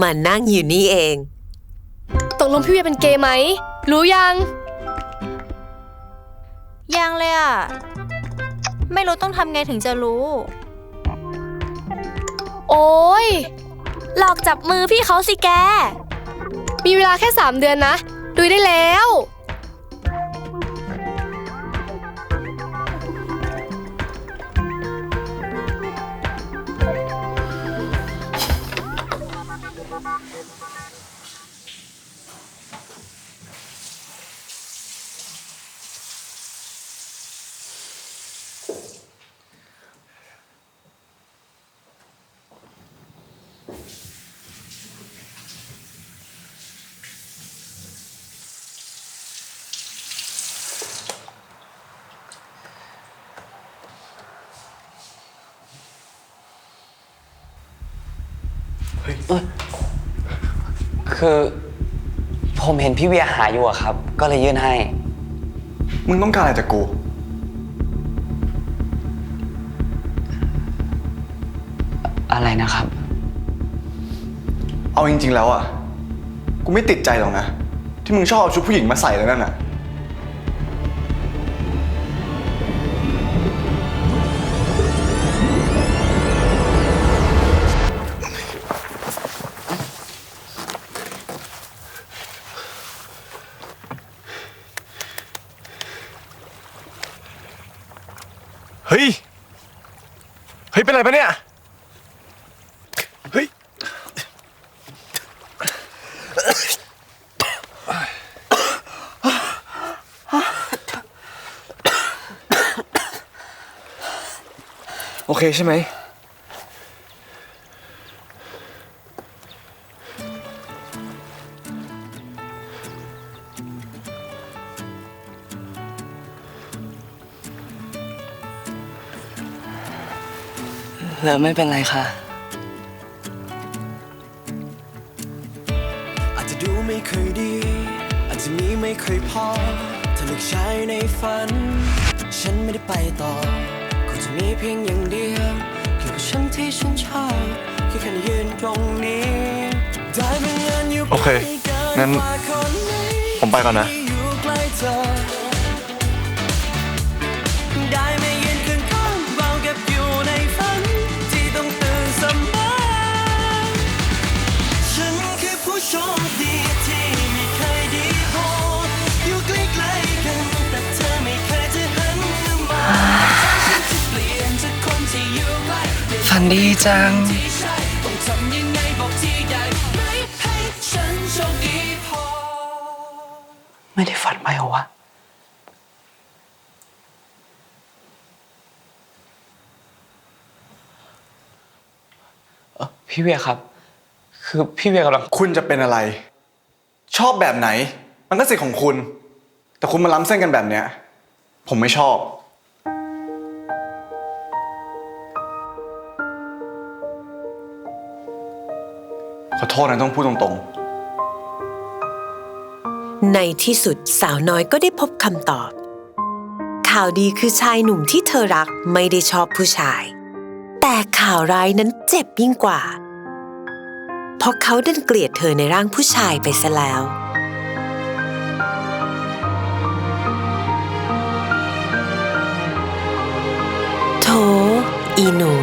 มานั่งอยู่นี่เอง ตกลงพี่เวียเป็นเกย์ไหม รู้ยัง ยังเลยอะ ไม่รู้ต้องทำไงถึงจะรู้ โอ้ย หลอกจับมือพี่เขาสิแก มีเวลาแค่3เดือนนะ ดูได้แล้ว คือผมเห็นพี่เวียหาอยู่อะครับ ก็เลยยื่นให้ มึงต้องการอะไรจากกู อะไรนะครับ เอาจริง ๆ แล้วอะกูไม่ติดใจหรอกนะ ที่มึงชอบเอาชุดผู้หญิงมาใส่แล้วนั่นน่ะ ฮ้ย เฮ้ย เป็นไรปะเนี่ย เฮ้ย โอเคใช่ไหม แล้วไม่เป็นไรค่ะ อาจจะดูไม่ค่อยดี อาจจะมีไม่ค่อยพอถ้าเลือกใช้ในฝัน ฉันไม่ได้ไปต่อคงจะมีเพียงอย่างเดียวเกี่ยวกับฉันที่ฉันชอบแค่แค่ได้ยืนตรงนี้ ได้บังเอิญอยู่โอเคใกล้กังั้นกว่าคนไหนผมไปก่อนนะที่อยู่ใกล้เธอ ล้เปลี่ยนฝันดีจังที่ใช่ต้องทำยังไงบอกทีได้ไหมให้ฉันโชคดีพอไม่ได้ฝันไปเหรอวะเอ่อพี่เวียครับ คือพี่เวียกำลังคุณจะเป็นอะไร ชอบแบบไหน มันก็สิทธิ์ของคุณ แต่คุณมาล้ำเส้นกันแบบเนี้ย ผมไม่ชอบ ขอโทษนะต้องพูดตรงๆในที่สุดสาวน้อยก็ได้พบคำตอบ ข่าวดีคือชายหนุ่มที่เธอรักไม่ได้ชอบผู้ชาย แต่ข่าวร้ายนั้นเจ็บยิ่งกว่า เพราะเขาดันเกลียดเธอในร่างผู้ชายไปซะแล้ว โถอีหนู